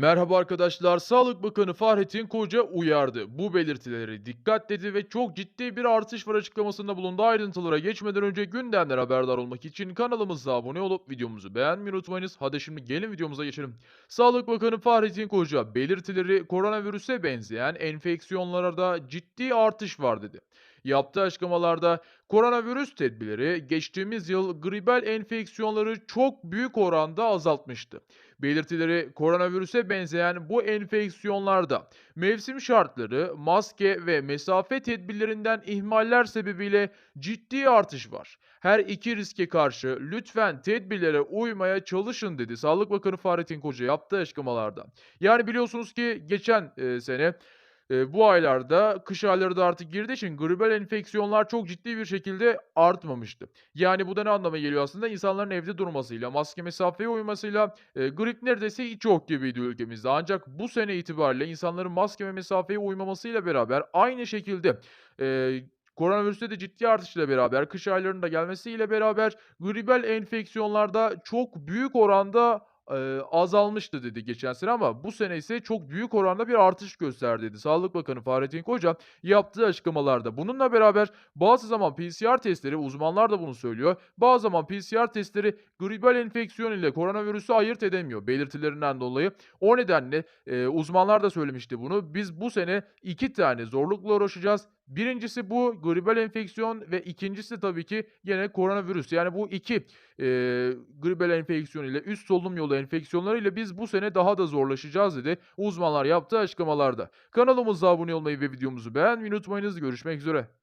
Merhaba arkadaşlar. Sağlık Bakanı Fahrettin Koca uyardı. Bu belirtileri dikkat dedi ve çok ciddi bir artış var açıklamasında bulundu. Ayrıntılara geçmeden önce gündemler haberdar olmak için kanalımıza abone olup videomuzu beğenmeyi unutmayınız. Hadi şimdi gelin videomuza geçelim. Sağlık Bakanı Fahrettin Koca belirtileri koronavirüse benzeyen enfeksiyonlarda ciddi artış var dedi. Yaptığı açıklamalarda koronavirüs tedbirleri geçtiğimiz yıl gribel enfeksiyonları çok büyük oranda azaltmıştı. Belirtileri koronavirüse benzeyen bu enfeksiyonlarda mevsim şartları, maske ve mesafe tedbirlerinden ihmaller sebebiyle ciddi artış var. Her iki riske karşı lütfen tedbirlere uymaya çalışın dedi Sağlık Bakanı Fahrettin Koca yaptığı açıklamalarda. Yani biliyorsunuz ki geçen e, sene Eee, bu aylarda kış ayları da artık girdiği için gribal enfeksiyonlar çok ciddi bir şekilde artmamıştı. Yani bu da ne anlama geliyor aslında? İnsanların evde durmasıyla, maske mesafeye uymasıyla, eee, grip neredeyse hiç yok gibiydi ülkemizde. Ancak bu sene itibariyle insanların maske ve mesafeye uymamasıyla beraber aynı şekilde, eee, koronavirüste de ciddi artışla beraber, kış aylarının da gelmesiyle beraber gribal enfeksiyonlarda çok büyük oranda Eee, azalmıştı dedi geçen sene ama bu sene ise çok büyük oranda bir artış gösterdi dedi. Sağlık Bakanı Fahrettin Koca yaptığı açıklamalarda. Bununla beraber bazı zaman PCR testleri, uzmanlar da bunu söylüyor, bazı zaman PCR testleri gribal enfeksiyon ile koronavirüsü ayırt edemiyor belirtilerinden dolayı. O nedenle eee, uzmanlar da söylemişti bunu. Biz bu sene 2 tane zorlukla uğraşacağız. Birincisi bu gribal enfeksiyon ve ikincisi tabii ki gene koronavirüs. Yani bu 2 eee, gribal enfeksiyon ile üst solunum yolu enfeksiyonları ile biz bu sene daha da zorlaşacağız dedi uzmanlar yaptığı açıklamalarda. Kanalımıza abone olmayı ve videomuzu beğenmeyi unutmayınız. Görüşmek üzere.